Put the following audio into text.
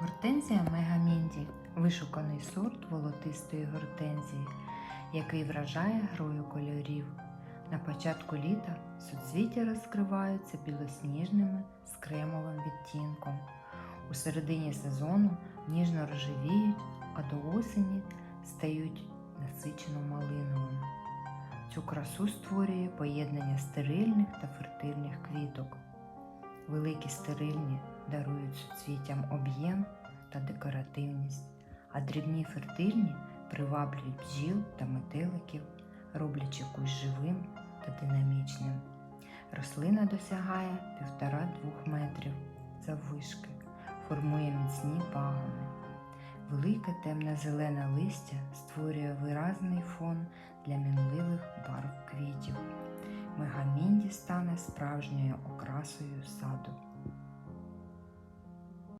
Гортензія Мегамінді вишуканий сорт волотистої гортензії, який вражає грою кольорів. На початку літа суцвіття розкриваються білосніжними з кремовим відтінком. У середині сезону ніжно рожевіють, а до осені стають насичено малиновими. Цю красу створює поєднання стерильних та фертильних квіток. Великі стерильні дарують суцвіттям об'єм та декоративність, а дрібні фертильні приваблюють бджіл та метеликів, роблячи кущ живим та динамічним. Рослина досягає 1,5-2 метрів заввишки, формує міцні пагони. Велике темне зелене листя створює виразний фон для мінливих барв квітів. Мегамінді справжньою окрасою саду.